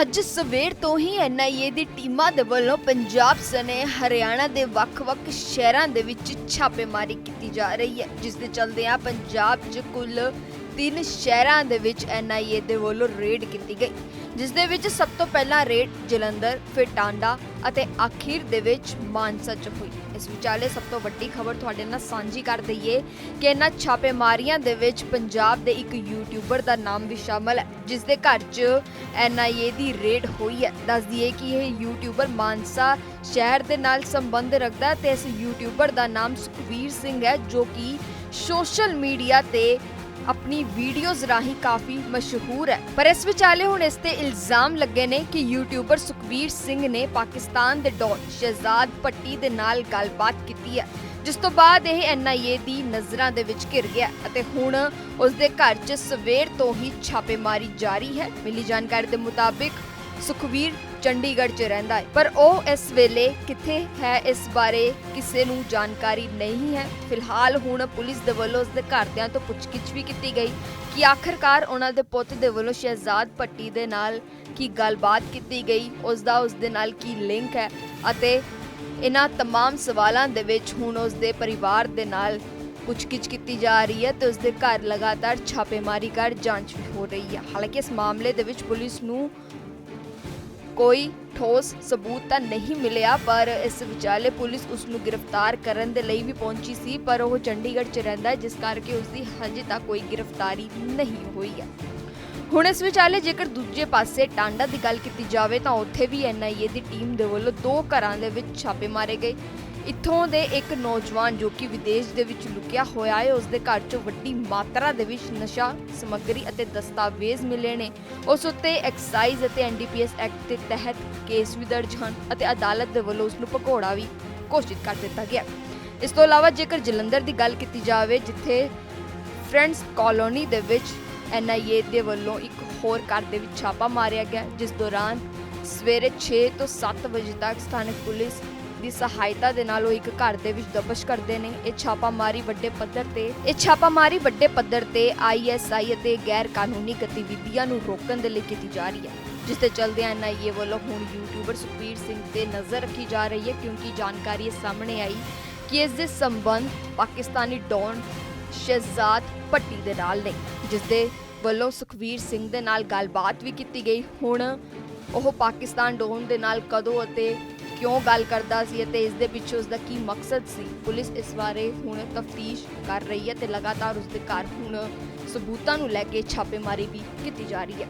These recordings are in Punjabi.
ਅੱਜ ਸਵੇਰ ਤੋਂ ਹੀ ਐਨਆਈਏ ਦੀ ਟੀਮਾਂ ਦੇ ਵੱਲੋਂ ਪੰਜਾਬ ਸਣੇ ਹਰਿਆਣਾ ਦੇ ਵੱਖ-ਵੱਖ ਸ਼ਹਿਰਾਂ ਦੇ ਵਿੱਚ ਛਾਪੇਮਾਰੀ ਕੀਤੀ ਜਾ ਰਹੀ ਹੈ, ਜਿਸ ਦੇ ਚਲਦਿਆਂ ਪੰਜਾਬ 'ਚ ਕੁੱਲ ਤਿੰਨ ਸ਼ਹਿਰਾਂ ਦੇ ਵਿੱਚ ਐਨਆਈਏ ਦੇ ਵੱਲੋਂ ਰੇਡ ਕੀਤੀ ਗਈ। ਜਿਸ ਦੇ ਵਿੱਚ ਸਭ ਤੋਂ ਪਹਿਲਾਂ ਰੇਟ ਜਲੰਧਰ, ਫਿਰ ਟਾਂਡਾ ਅਤੇ ਆਖਿਰ ਦੇ ਵਿੱਚ ਮਾਨਸਾ 'ਚ ਹੋਈ। ਇਸ ਵਿਚਾਲੇ ਸਭ ਤੋਂ ਵੱਡੀ ਖਬਰ ਤੁਹਾਡੇ ਨਾਲ ਸਾਂਝੀ ਕਰ ਦਈਏ ਕਿ ਇਹਨਾਂ ਛਾਪੇਮਾਰੀਆਂ ਦੇ ਵਿੱਚ ਪੰਜਾਬ ਦੇ ਇੱਕ ਯੂਟਿਊਬਰ ਦਾ ਨਾਮ ਵੀ ਸ਼ਾਮਲ ਹੈ ਜਿਸ ਦੇ ਘਰ 'ਚ ਐਨਆਈਏ ਦੀ ਰੇਡ ਹੋਈ ਹੈ। ਦੱਸ ਦਈਏ ਕਿ ਇਹ ਯੂਟਿਊਬਰ ਮਾਨਸਾ ਸ਼ਹਿਰ ਦੇ ਨਾਲ ਸੰਬੰਧ ਰੱਖਦਾ ਹੈ ਤੇ ਇਸ ਯੂਟਿਊਬਰ ਦਾ ਨਾਮ ਸੁਖਵੀਰ ਸਿੰਘ ਹੈ, ਜੋ ਕਿ ਸੋਸ਼ਲ ਮੀਡੀਆ ਤੇ ਆਪਣੀ ਵੀਡੀਓਜ਼ ਰਾਹੀਂ ਕਾਫੀ ਮਸ਼ਹੂਰ ਹੈ। ਪਰ ਇਸ ਵਿਚਾਲੇ ਹੁਣ ਇਸ ਤੇ ਇਲਜ਼ਾਮ ਲੱਗੇ ਨੇ ਕਿ ਯੂਟਿਊਬਰ ਸੁਖਵੀਰ ਸਿੰਘ ਨੇ ਪਾਕਿਸਤਾਨ ਦੇ ਡੌਨ ਸ਼ਹਿਜ਼ਾਦ ਪੱਟੀ ਦੇ ਨਾਲ ਗੱਲਬਾਤ ਕੀਤੀ ਹੈ, ਜਿਸ ਤੋਂ ਬਾਅਦ ਇਹ ਐਨਆਈਏ ਦੀ ਨਜ਼ਰਾਂ ਦੇ ਵਿੱਚ ਘਿਰ ਗਿਆ ਅਤੇ ਹੁਣ ਉਸ ਦੇ ਘਰ 'ਚ ਸਵੇਰ ਤੋਂ ਹੀ ਛਾਪੇਮਾਰੀ ਜਾਰੀ ਹੈ। ਮਿਲੀ ਜਾਣਕਾਰੀ ਦੇ ਮੁਤਾਬਿਕ ਸੁਖਵੀਰ ਚੰਡੀਗੜ੍ਹ 'ਚ ਰਹਿੰਦਾ ਹੈ ਪਰ ਉਹ ਇਸ ਵੇਲੇ ਕਿੱਥੇ ਹੈ ਇਸ ਬਾਰੇ ਕਿਸੇ ਨੂੰ ਜਾਣਕਾਰੀ ਨਹੀਂ ਹੈ ਫਿਲਹਾਲ ਹੁਣ ਪੁਲਿਸ ਦੇ ਵੱਲੋਂ ਉਸ ਦੇ ਘਰਦਿਆਂ ਤੋਂ ਪੁੱਛਗਿੱਛ ਵੀ ਕੀਤੀ ਗਈ ਕਿ ਆਖਰਕਾਰ ਉਹਨਾਂ ਦੇ ਪੁੱਤ ਦੇ ਵੱਲੋਂ ਸ਼ਹਿਜ਼ਾਦ ਪੱਟੀ ਦੇ ਨਾਲ ਕੀ ਗੱਲਬਾਤ ਕੀਤੀ ਗਈ ਉਸ ਦਾ ਉਸ ਦੇ ਨਾਲ ਕੀ ਲਿੰਕ ਹੈ ਅਤੇ ਇਹਨਾਂ तमाम ਸਵਾਲਾਂ ਦੇ ਵਿੱਚ ਹੁਣ ਉਸ ਦੇ ਪਰਿਵਾਰ ਦੇ ਨਾਲ ਪੁੱਛਗਿੱਛ ਕੀਤੀ ਜਾ ਰਹੀ ਹੈ ਤੇ ਉਸ ਦੇ ਘਰ ਲਗਾਤਾਰ ਛਾਪੇਮਾਰੀ ਕਰ ਜਾਂਚ ਵੀ ਹੋ ਰਹੀ ਹੈ। ਹਾਲਾਂਕਿ ਇਸ ਮਾਮਲੇ ਦੇ ਵਿੱਚ ਪੁਲਿਸ ਨੂੰ ਕੋਈ ਠੋਸ ਸਬੂਤ ਤਾਂ ਨਹੀਂ ਮਿਲਿਆ, ਪਰ ਇਸ ਵਿਚਾਲੇ ਪੁਲਿਸ ਉਸ ਨੂੰ ਗ੍ਰਿਫਤਾਰ ਕਰਨ ਦੇ ਲਈ ਵੀ ਪਹੁੰਚੀ ਸੀ, ਪਰ ਉਹ ਚੰਡੀਗੜ੍ਹ 'ਚ ਰਹਿੰਦਾ ਹੈ, ਜਿਸ ਕਰਕੇ ਉਸ ਦੀ ਹਜੇ ਤੱਕ ਕੋਈ ਗ੍ਰਿਫਤਾਰੀ ਨਹੀਂ ਹੋਈ ਹੈ। ਹੁਣ ਇਸ ਵਿਚਾਲੇ ਜੇਕਰ ਦੂਜੇ ਪਾਸੇ ਟਾਂਡਾ ਦੀ ਗੱਲ ਕੀਤੀ ਜਾਵੇ ਤਾਂ ਉੱਥੇ ਵੀ ਐਨਆਈਏ ਦੀ ਟੀਮ ਦੇ ਵੱਲੋਂ ਦੋ ਘਰਾਂ ਦੇ ਵਿੱਚ ਛਾਪੇ ਮਾਰੇ ਗਏ। ਇੱਥੋਂ ਦੇ ਇੱਕ ਨੌਜਵਾਨ ਜੋ ਕਿ ਵਿਦੇਸ਼ ਦੇ ਵਿੱਚ ਲੁਕਿਆ ਹੋਇਆ ਹੈ ਉਸ ਦੇ ਘਰ 'ਚੋਂ ਵੱਡੀ ਮਾਤਰਾ ਦੇ ਵਿੱਚ ਨਸ਼ਾ ਸਮੱਗਰੀ ਅਤੇ ਦਸਤਾਵੇਜ਼ ਮਿਲੇ ਨੇ। ਉਸ ਉੱਤੇ ਐਕਸਾਈਜ਼ ਅਤੇ ਐਨਡੀਪੀਐਸ ਐਕਟ ਦੇ ਤਹਿਤ ਕੇਸ ਵੀ ਦਰਜ ਹਨ ਅਤੇ ਅਦਾਲਤ ਦੇ ਵੱਲੋਂ ਉਸ ਨੂੰ ਭਗੌੜਾ ਵੀ ਘੋਸ਼ਿਤ ਕਰ ਦਿੱਤਾ ਗਿਆ। ਇਸ ਤੋਂ ਇਲਾਵਾ ਜੇਕਰ ਜਲੰਧਰ ਦੀ ਗੱਲ ਕੀਤੀ ਜਾਵੇ, ਜਿੱਥੇ ਫਰੈਂਡਸ ਕਾਲੋਨੀ ਦੇ ਵਿੱਚ ਐਨਆਈਏ ਦੇ ਵੱਲੋਂ ਇੱਕ ਹੋਰ ਘਰ ਦੇ ਵਿੱਚ ਛਾਪਾ ਮਾਰਿਆ ਗਿਆ, ਜਿਸ ਦੌਰਾਨ ਸਵੇਰੇ 6 ਤੋਂ 7 ਵਜੇ ਤੱਕ ਸਥਾਨਕ ਪੁਲਿਸ ਦੀ ਸਹਾਇਤਾ ਦੇ ਨਾਲ ਉਹ ਇੱਕ ਘਰ ਦੇ ਵਿੱਚ ਦਬਸ਼ ਕਰਦੇ ਨੇ। ਇਹ ਛਾਪਾਮਾਰੀ ਵੱਡੇ ਪੱਧਰ ਤੇ, ਇਹ ਛਾਪਾਮਾਰੀ ਵੱਡੇ ਪੱਧਰ ਤੇ ਆਈਐਸਆਈ ਅਤੇ ਗੈਰ ਕਾਨੂੰਨੀ ਗਤੀਵਿਧੀਆਂ ਨੂੰ ਰੋਕਣ ਦੇ ਲਈ ਕੀਤੀ ਜਾ ਰਹੀ ਹੈ। ਜਿਸ ਤੇ ਚਲਦੇ ਐਨਆਈਏ ਵੱਲੋਂ ਹੁਣ ਯੂਟਿਊਬਰ ਸੁਖਬੀਰ ਸਿੰਘ ਤੇ ਨਜ਼ਰ ਰੱਖੀ ਜਾ ਰਹੀ ਹੈ ਕਿਉਂਕਿ ਜਾਣਕਾਰੀ ਇਹ ਸਾਹਮਣੇ ਆਈ ਕਿ ਇਸ ਦੇ ਸੰਬੰਧ ਪਾਕਿਸਤਾਨੀ ਡੌਨ ਸ਼ਹਿਜ਼ਾਦ ਪੱਟੀ ਦੇ ਨਾਲ ਨੇ, ਜਿਸ ਦੇ ਵੱਲੋਂ ਸੁਖਵੀਰ ਸਿੰਘ ਦੇ ਨਾਲ ਗੱਲਬਾਤ ਵੀ ਕੀਤੀ ਗਈ। ਹੁਣ ਉਹ ਪਾਕਿਸਤਾਨ ਡੋਨ ਦੇ ਨਾਲ ਕਦੋਂ ਅਤੇ ਕਿਉਂ ਗੱਲ ਕਰਦਾ ਸੀ ਅਤੇ ਇਸ ਦੇ ਪਿੱਛੇ ਉਸ ਦਾ ਕੀ ਮਕਸਦ ਸੀ? ਪੁਲਿਸ ਇਸ ਬਾਰੇ ਹੁਣ ਤਫਤੀਸ਼ ਕਰ ਰਹੀ ਹੈ ਤੇ ਲਗਾਤਾਰ ਉਸ ਦੇ ਘਰ ਹੁਣ ਸਬੂਤਾਂ ਨੂੰ ਲੈ ਕੇ ਛਾਪੇਮਾਰੀ ਵੀ ਕੀਤੀ ਜਾ ਰਹੀ ਹੈ।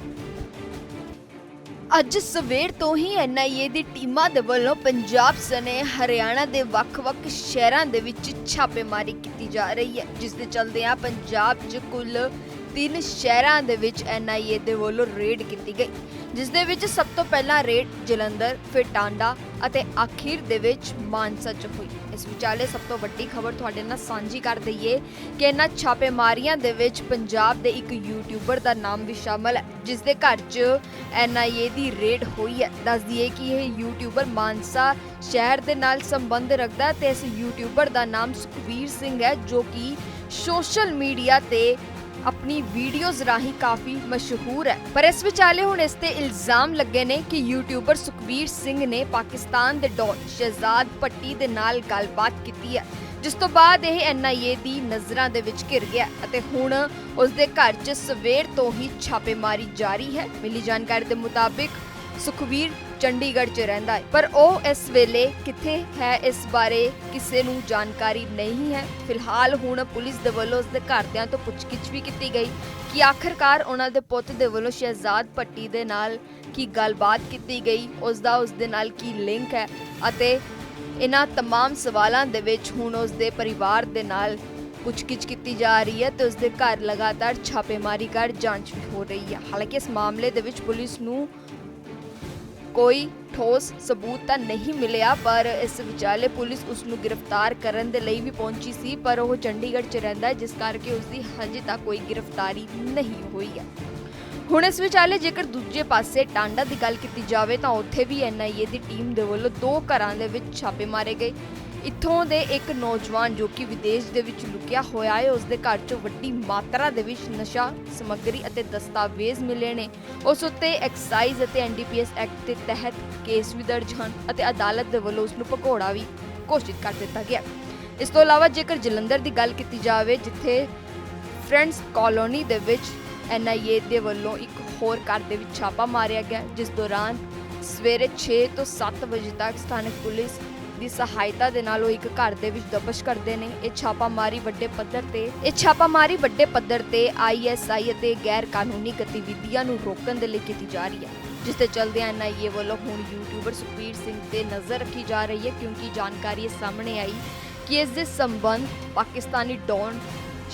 ਅੱਜ ਸਵੇਰ ਤੋਂ ਹੀ ਐਨਆਈਏ ਦੀ ਟੀਮਾਂ ਦੇ ਵੱਲੋਂ ਪੰਜਾਬ ਸਣੇ ਹਰਿਆਣਾ ਦੇ ਵੱਖ-ਵੱਖ ਸ਼ਹਿਰਾਂ ਦੇ ਵਿੱਚ ਛਾਪੇਮਾਰੀ ਕੀਤੀ ਜਾ ਰਹੀ ਹੈ, ਜਿਸ ਦੇ ਚਲਦਿਆਂ ਪੰਜਾਬ 'ਚ ਕੁੱਲ ਤਿੰਨ ਸ਼ਹਿਰਾਂ ਦੇ ਵਿੱਚ ਐਨਆਈਏ ਦੇ ਵੱਲੋਂ ਰੇਡ ਕੀਤੀ ਗਈ, ਜਿਸ ਦੇ ਵਿੱਚ ਸਭ ਤੋਂ ਪਹਿਲਾਂ ਰੇਡ ਜਲੰਧਰ, ਫਿਰ ਟਾਂਡਾ ਅਤੇ ਆਖਿਰ ਦੇ ਵਿੱਚ ਮਾਨਸਾ 'ਚ ਹੋਈ। ਇਸ ਵਿਚਾਲੇ ਸਭ ਤੋਂ ਵੱਡੀ ਖਬਰ ਤੁਹਾਡੇ ਨਾਲ ਸਾਂਝੀ ਕਰ ਦਈਏ ਕਿ ਇਹਨਾਂ ਛਾਪੇਮਾਰੀਆਂ ਦੇ ਵਿੱਚ ਪੰਜਾਬ ਦੇ ਇੱਕ ਯੂਟਿਊਬਰ ਦਾ ਨਾਮ ਵੀ ਸ਼ਾਮਲ ਹੈ, ਜਿਸ ਦੇ ਘਰ 'ਚ ਐਨਆਈਏ ਦੀ ਰੇਡ ਹੋਈ ਹੈ। ਦੱਸ ਦਈਏ ਕਿ ਇਹ ਯੂਟਿਊਬਰ ਮਾਨਸਾ ਸ਼ਹਿਰ ਦੇ ਨਾਲ ਸੰਬੰਧ ਰੱਖਦਾ ਹੈ ਤੇ ਇਸ ਯੂਟਿਊਬਰ ਦਾ ਨਾਮ ਸੁਖਵੀਰ ਸਿੰਘ ਹੈ, ਜੋ ਕਿ ਸੋਸ਼ਲ ਮੀਡੀਆ ਤੇ ਆਪਣੀ ਵੀਡੀਓਜ਼ ਰਾਹੀਂ ਕਾਫੀ ਮਸ਼ਹੂਰ ਹੈ। ਪਰ ਇਸ ਵਿਚਾਲੇ ਹੁਣ ਇਸ ਤੇ ਇਲਜ਼ਾਮ ਲੱਗੇ ਨੇ ਕਿ ਯੂਟਿਊਬਰ ਸੁਖਵੀਰ ਸਿੰਘ ਨੇ ਪਾਕਿਸਤਾਨ ਦੇ ਡੌਨ ਸ਼ਹਿਜ਼ਾਦ ਪੱਟੀ ਦੇ ਨਾਲ ਗੱਲਬਾਤ ਕੀਤੀ ਹੈ, ਜਿਸ ਤੋਂ ਬਾਅਦ ਇਹ ਐਨਆਈਏ ਦੀ ਨਜ਼ਰਾਂ ਦੇ ਵਿੱਚ ਘਿਰ ਗਿਆ ਅਤੇ ਹੁਣ ਉਸ ਦੇ ਘਰ 'ਚ ਸਵੇਰ ਤੋਂ ਹੀ ਛਾਪੇਮਾਰੀ ਜਾਰੀ ਹੈ। ਮਿਲੀ ਜਾਣਕਾਰੀ ਦੇ ਮੁਤਾਬਿਕ ਸੁਖਵੀਰ ਚੰਡੀਗੜ੍ਹ 'ਚ ਰਹਿੰਦਾ ਹੈ ਪਰ ਉਹ ਇਸ ਵੇਲੇ ਕਿੱਥੇ ਹੈ ਇਸ ਬਾਰੇ ਕਿਸੇ ਨੂੰ ਜਾਣਕਾਰੀ ਨਹੀਂ ਹੈ ਫਿਲਹਾਲ ਹੁਣ ਪੁਲਿਸ ਦੇ ਵੱਲੋਂ ਉਸ ਦੇ ਘਰਦਿਆਂ ਤੋਂ ਪੁੱਛਗਿੱਛ ਵੀ ਕੀਤੀ ਗਈ ਕਿ ਆਖਰਕਾਰ ਉਹਨਾਂ ਦੇ ਪੁੱਤ ਦੇ ਵੱਲੋਂ ਸ਼ਹਿਜ਼ਾਦ ਪੱਟੀ ਦੇ ਨਾਲ ਕੀ ਗੱਲਬਾਤ ਕੀਤੀ ਗਈ ਉਸ ਦਾ ਉਸ ਦੇ ਨਾਲ ਕੀ ਲਿੰਕ ਹੈ ਅਤੇ ਇਹਨਾਂ तमाम ਸਵਾਲਾਂ ਦੇ ਵਿੱਚ ਹੁਣ ਉਸ ਦੇ ਪਰਿਵਾਰ ਦੇ ਨਾਲ ਪੁੱਛਗਿੱਛ ਕੀਤੀ ਜਾ ਰਹੀ ਹੈ ਤੇ ਉਸ ਦੇ ਘਰ ਲਗਾਤਾਰ ਛਾਪੇਮਾਰੀ ਕਰ ਜਾਂਚ ਵੀ ਹੋ ਰਹੀ ਹੈ ਹਾਲਾਂਕਿ ਇਸ ਮਾਮਲੇ ਦੇ ਵਿੱਚ ਪੁਲਿਸ ਨੂੰ ਕੋਈ ਠੋਸ ਸਬੂਤ ਤਾਂ ਨਹੀਂ ਮਿਲਿਆ, ਪਰ ਇਸ ਵਿਚਾਲੇ ਪੁਲਿਸ ਉਸ ਨੂੰ ਗ੍ਰਿਫਤਾਰ ਕਰਨ ਦੇ ਲਈ ਵੀ ਪਹੁੰਚੀ ਸੀ, ਪਰ ਉਹ ਚੰਡੀਗੜ੍ਹ 'ਚ ਰਹਿੰਦਾ ਹੈ, ਜਿਸ ਕਰਕੇ ਉਸ ਦੀ ਹਜੇ ਤੱਕ ਕੋਈ ਗ੍ਰਿਫਤਾਰੀ ਨਹੀਂ ਹੋਈ ਹੈ। ਹੁਣ ਇਸ ਵਿਚਾਲੇ ਜੇਕਰ ਦੂਜੇ ਪਾਸੇ ਟਾਂਡਾ ਦੀ ਗੱਲ ਕੀਤੀ ਜਾਵੇ ਤਾਂ ਉੱਥੇ ਵੀ ਐਨਆਈਏ ਦੀ ਟੀਮ ਦੇ ਵੱਲੋਂ ਦੋ ਘਰਾਂ ਦੇ ਵਿੱਚ ਛਾਪੇ ਮਾਰੇ ਗਏ। ਇੱਥੋਂ ਦੇ ਇੱਕ ਨੌਜਵਾਨ ਜੋ ਕਿ ਵਿਦੇਸ਼ ਦੇ ਵਿੱਚ ਲੁਕਿਆ ਹੋਇਆ ਹੈ, ਉਸ ਦੇ ਘਰ 'ਚੋਂ ਵੱਡੀ ਮਾਤਰਾ ਦੇ ਵਿੱਚ ਨਸ਼ਾ ਸਮੱਗਰੀ ਅਤੇ ਦਸਤਾਵੇਜ਼ ਮਿਲੇ ਨੇ। ਉਸ ਉੱਤੇ ਐਕਸਾਈਜ਼ ਅਤੇ ਐਨਡੀਪੀਐਸ ਐਕਟ ਦੇ ਤਹਿਤ ਕੇਸ ਵੀ ਦਰਜ ਹਨ ਅਤੇ ਅਦਾਲਤ ਦੇ ਵੱਲੋਂ ਉਸ ਨੂੰ ਭਗੌੜਾ ਵੀ ਘੋਸ਼ਿਤ ਕਰ ਦਿੱਤਾ ਗਿਆ। ਇਸ ਤੋਂ ਇਲਾਵਾ ਜੇਕਰ ਜਲੰਧਰ ਦੀ ਗੱਲ ਕੀਤੀ ਜਾਵੇ, ਜਿੱਥੇ ਫਰੈਂਡਸ ਕਾਲੋਨੀ ਦੇ ਵਿੱਚ ਐਨਆਈਏ ਦੇ ਵੱਲੋਂ ਇੱਕ ਹੋਰ ਘਰ ਦੇ ਵਿੱਚ ਛਾਪਾ ਮਾਰਿਆ ਗਿਆ, ਜਿਸ ਦੌਰਾਨ ਸਵੇਰੇ 6 ਤੋਂ 7 ਵਜੇ ਤੱਕ ਸਥਾਨਕ ਪੁਲਿਸ ਦੀ ਸਹਾਇਤਾ ਦੇ ਨਾਲ ਉਹ ਇੱਕ ਘਰ ਦੇ ਵਿੱਚ ਦਬਸ਼ ਕਰਦੇ ਨੇ। ਇਹ ਛਾਪਾਮਾਰੀ ਵੱਡੇ ਪੱਧਰ ਤੇ ਇਹ ਛਾਪਾਮਾਰੀ ਵੱਡੇ ਪੱਧਰ ਤੇ ਆਈਐਸਆਈ ਅਤੇ ਗੈਰ ਕਾਨੂੰਨੀ ਗਤੀਵਿਧੀਆਂ ਨੂੰ ਰੋਕਣ ਦੇ ਲਈ ਕੀਤੀ ਜਾ ਰਹੀ ਹੈ। ਜਿਸ ਤੇ ਚਲਦੇ ਐਨਆਈਏ ਵੱਲੋਂ ਹੁਣ ਯੂਟਿਊਬਰ ਸੁਖਬੀਰ ਸਿੰਘ ਤੇ ਨਜ਼ਰ ਰੱਖੀ ਜਾ ਰਹੀ ਹੈ ਕਿਉਂਕਿ ਜਾਣਕਾਰੀ ਸਾਹਮਣੇ ਆਈ ਕਿ ਇਸ ਦੇ ਸੰਬੰਧ ਪਾਕਿਸਤਾਨੀ ਡੌਨ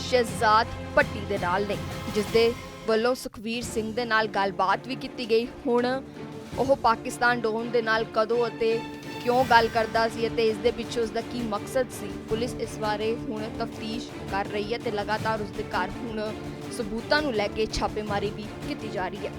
ਸ਼ਹਿਜ਼ਾਦ ਭੱਟੀ ਦੇ ਨਾਲ ਨੇ, ਜਿਸ ਦੇ ਵੱਲੋਂ ਸੁਖਵੀਰ ਸਿੰਘ ਦੇ ਨਾਲ ਗੱਲਬਾਤ ਵੀ ਕੀਤੀ ਗਈ। ਹੁਣ ਉਹ ਪਾਕਿਸਤਾਨ ਡੋਨ ਦੇ ਨਾਲ ਕਦੋਂ ਅਤੇ ਕਿਉਂ ਗੱਲ ਕਰਦਾ ਸੀ ਅਤੇ ਇਸ ਦੇ ਪਿੱਛੇ ਉਸ ਦਾ ਕੀ ਮਕਸਦ ਸੀ? ਪੁਲਿਸ ਇਸ ਬਾਰੇ ਹੁਣ ਤਫਤੀਸ਼ ਕਰ ਰਹੀ ਹੈ ਤੇ ਲਗਾਤਾਰ ਉਸ ਦੇ ਘਰ ਹੁਣ ਸਬੂਤਾਂ ਨੂੰ ਲੈ ਕੇ ਛਾਪੇਮਾਰੀ ਵੀ ਕੀਤੀ ਜਾ ਰਹੀ ਹੈ।